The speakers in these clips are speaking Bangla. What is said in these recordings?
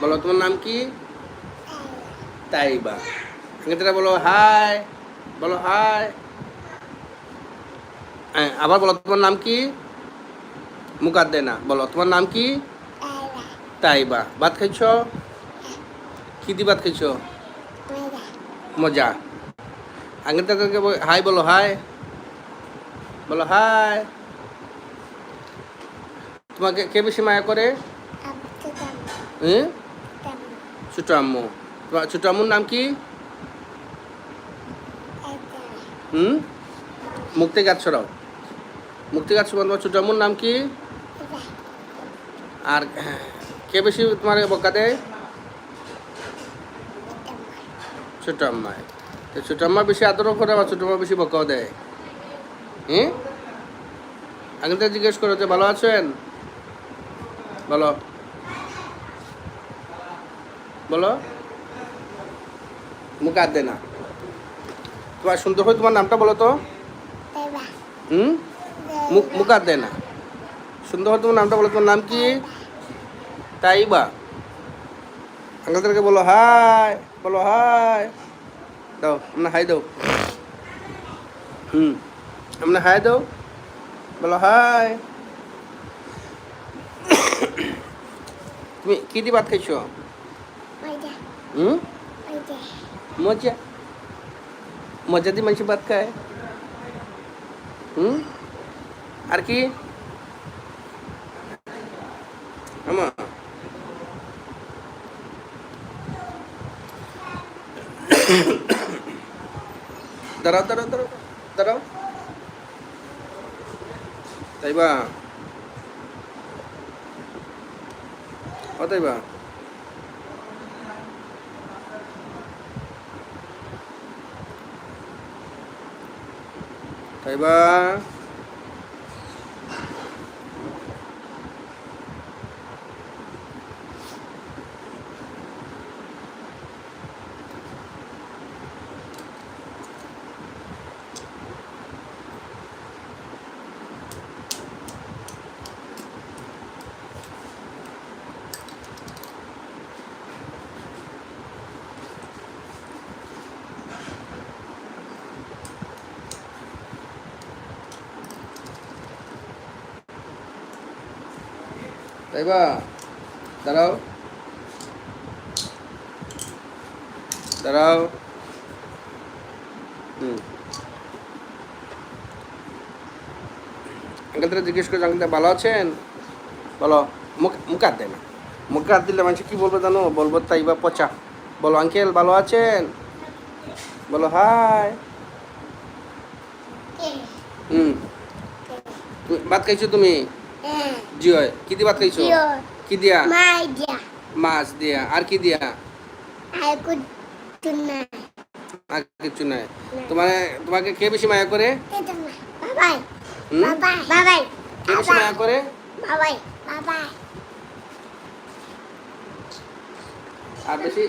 বলো তোমার নাম কি? তাইবা। আঙ্কেলটা বলো হাই। বলো হাই। হ্যাঁ, আবার বলো তোমার নাম কি? মুকাদ্দেনা। বলো তোমার নাম কি? তাইবা। ভাত খাইছ? কি দি ভাত খাইছ? মজা। আঙ্কেলটাকে হাই বলো হাই। বলো হাই। তোমাকে কে বেশি মায়া করে? হুম? ছোট আম্মু ছোট আম্মুর নাম কি হুম মুক্তি গাছ ছড়াও মুক্তি গাছ তোমার ছোট আম্মুর নাম কি আর কে বেশি তোমার বকা দেয় ছোট আম্মায় তো ছোট আম্মা বেশি আদরও করে আবার ছোট আম্মা বেশি বকাও দেয় হুম আঙ্কেলটা জিজ্ঞেস করো যে ভালো আছেন বলো বলো। মুখে দে না। তোমার সুন্দর হয় তোমার নামটা বলো তো। হুম? দেয় না। সুন্দর হয় তোমার নামটা বলো। তোমার নাম কি? তাই বা আঙ্কেলদেরকে বলো হাই। বলো হাই। দাও আমরা হাই দাও। হুম। আমরা হাই দাও। বলো হাই। তুমি কি দিয়ে ভাত খাইছো? হুম মজা মজা দিয়ে মানুষ ভাত খায় হুম আর কি আমা দাঁড়াও দাঁড়াও দাঁড়াও দাঁড়াও তাইবা ও তাইবা তাইবা দাঁড়াও। দাঁড়াও। হুম। জিজ্ঞেস করে আঙ্কেল ভালো আছেন? বলো মুখ মুখ হাত দেয় না। মুখে দিলে মানুষ কি বলব জানো? বলব তাই বা পচা। বলো আঙ্কেল ভালো আছেন? বলো হাই হুম। ভাত খাইছো তুমি? জি হয় কি দিয়ে ভাত খাইছো কি দিয়া? মাছ দিয়া। আর কি দিয়া? আর কিছু নাই তোমার তোমাকে কে বেশি মায়া করে? কে বেশি মায়া করে? আর বেশি?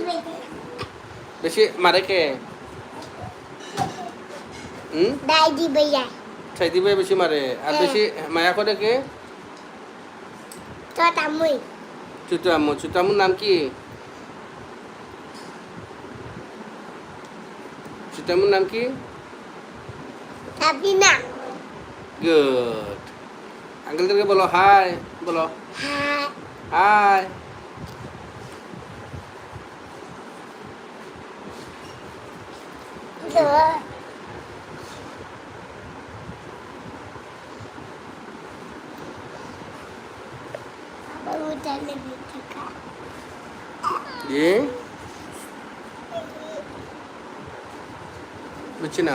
বেশি মারে কে? হুম? দিবে বেশি মারে। আর বেশি মায়া করে কে? Tota Mui, চুতু আম্মু চুতু আম্মুর নাম কি চুতু আম্মুর নাম কি Tabina, গুড আঙ্কেলদেরকে বলো হাই বলো Ha, হাই ఏ వచ్చినా